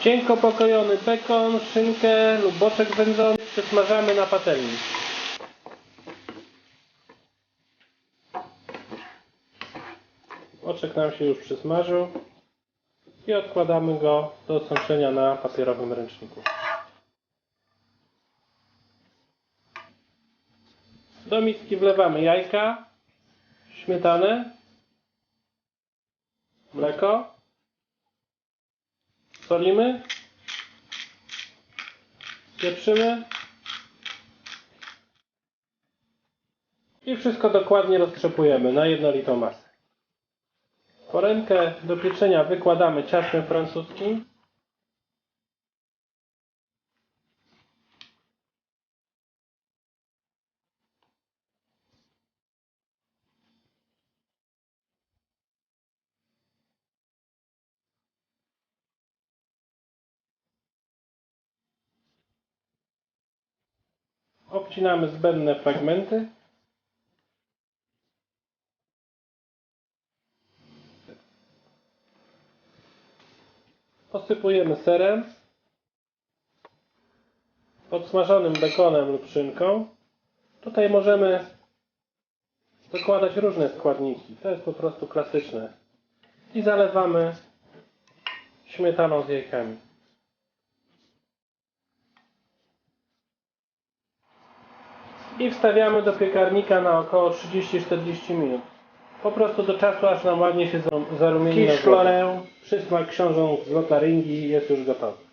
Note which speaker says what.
Speaker 1: Cienko pokojony bekon, szynkę lub boczek wędzony przysmażamy na patelni. Boczek nam się już przysmażył i odkładamy go do sączenia na papierowym ręczniku. Do miski wlewamy jajka, śmietanę, mleko, solimy, pieprzymy i wszystko dokładnie roztrzepujemy na jednolitą masę. Foremkę do pieczenia wykładamy ciastem francuskim. Obcinamy zbędne fragmenty. Posypujemy serem, podsmażonym bekonem lub szynką. Tutaj możemy dokładać różne składniki. To jest po prostu klasyczne. I zalewamy śmietaną z jajkami. I wstawiamy do piekarnika na około 30-40 minut. Po prostu do czasu, aż nam ładnie się zarumieni. Kisz chlorę, przysmak książąt z jest już gotowy.